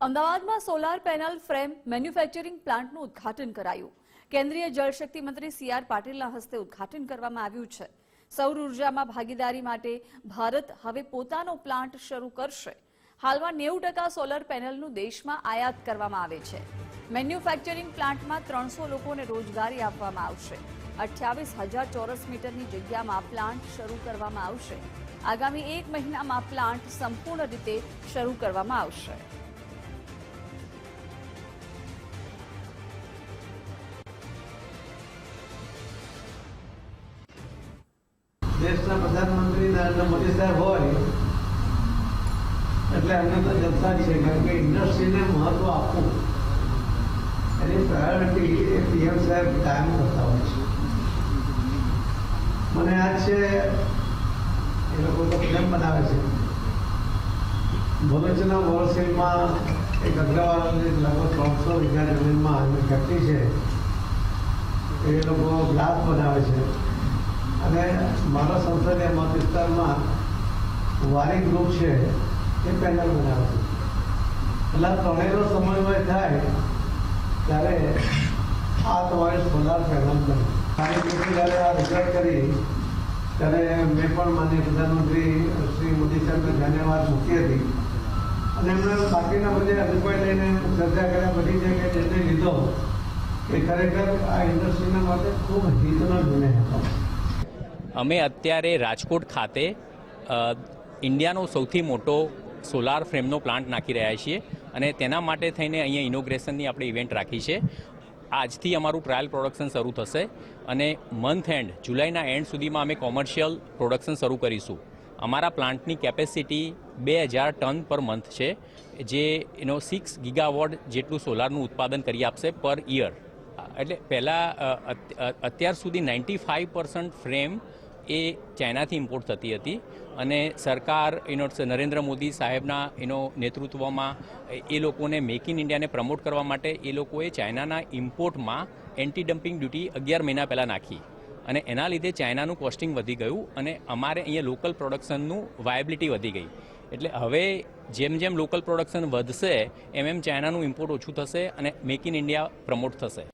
અમદાવાદમાં solar panel frame manufacturing પ્લાન્ટનું ઉદ્ઘાટન કરાયું. કેન્દ્રીય જળશક્તિ મંત્રી સી આર પાટીલના હસ્તે ઉદ્ઘાટન કરવામાં આવ્યું છે. સૌર ઉર્જામાં ભાગીદારી માટે ભારત હવે પોતાનો પ્લાન્ટ શરૂ કરશે. હાલમાં નેવું ટકા સોલર પેનલનું દેશમાં આયાત કરવામાં આવે છે. મેન્યુફેક્ચરિંગ પ્લાન્ટમાં ત્રણસો લોકોને રોજગારી આપવામાં આવશે. અઠ્યાવીસ હજાર ચોરસ મીટરની જગ્યામાં પ્લાન્ટ શરૂ કરવામાં આવશે. આગામી એક મહિનામાં પ્લાન્ટ સંપૂર્ણ રીતે શરૂ કરવામાં આવશે. દેશના પ્રધાનમંત્રી નરેન્દ્ર મોદી સાહેબ હોય, એટલે એમને તો જલસા છે, કારણ કે ઇન્ડસ્ટ્રીને મહત્વ આપવું. એની પ્રાયોરિટી એ પીએમ સાહેબ કાયમ કરતા હોય છે. મને યાદ છે, એ લોકો તો ફિલ્મ બનાવે છે. ભરૂચના વોરસેલમાં એક અગ્રવાલની લગભગ ત્રણસો વીઘા જમીનમાં ફેક્ટરી છે. એ લોકો ગ્લાસ બનાવે છે. અને મારા સંસદીય મત વિસ્તારમાં વારી ગ્રુપ છે, એ પેનલ બનાવે છે. એટલે ત્રણેયનો સમન્વય થાય, ત્યારે આ તમારી સોલાર પેનલ બને સ્થાનિક રીતે જ્યારે આ રજૂઆત કરી, ત્યારે મેં પણ માન્ય પ્રધાનમંત્રી શ્રી મોદી સાહેબને ધન્યવાદ મૂકી હતી. અને એમણે બાકીના બધે અભિપ્રાય લઈને ચર્ચા કર્યા. બધી જગ્યાએ નિર્ણય લીધો કે ખરેખર આ ઇન્ડસ્ટ્રીના માટે ખૂબ હિતનો નિર્ણય અમે અત્યારે રાજકોટ ખાતે ઇન્ડિયાનો સૌથી મોટો સોલાર ફ્રેમનો પ્લાન્ટ નાખી રહ્યા છીએ અને તેના માટે થઈને અહીંયા ઇનોગ્રેશનની આપણે ઇવેન્ટ રાખી છે. આજથી અમારું ટ્રાયલ પ્રોડક્શન શરૂ થશે અને મંથ એન્ડ જુલાઈના એન્ડ સુધીમાં અમે કોમર્શિયલ પ્રોડક્શન શરૂ કરીશું. અમારા પ્લાન્ટની કેપેસિટી બે હજાર ટન પર મંથ છે, જે, એનો સિક્સ ગીગાવોટ જેટલું સોલારનું ઉત્પાદન કરી આપશે પર ઇયર એટલે પહેલાં અત્યાર સુધી નાઇન્ટી ફાઇવ પર્સન્ટ ફ્રેમ એ ચાઇનાથી ઇમ્પોર્ટ થતી હતી અને સરકાર, એનો નરેન્દ્ર મોદી સાહેબના, એનો નેતૃત્વમાં, એ લોકોને મેક ઇન ઇન્ડિયાને પ્રમોટ કરવા માટે એ લોકોએ ચાઇનાના ઇમ્પોર્ટમાં એન્ટી ડમ્પિંગ ડ્યુટી અગિયાર મહિના પહેલાં નાખી. અને એના લીધે ચાઇનાનું કોસ્ટિંગ વધી ગયું અને અમારે અહીંયા લોકલ પ્રોડક્શનનું વાયબિલિટી વધી ગઈ. એટલે હવે જેમ જેમ લોકલ પ્રોડક્શન વધશે, એમ એમ ચાઇનાનું ઇમ્પોર્ટ ઓછું થશે અને મેક ઇન ઇન્ડિયા પ્રમોટ થશે.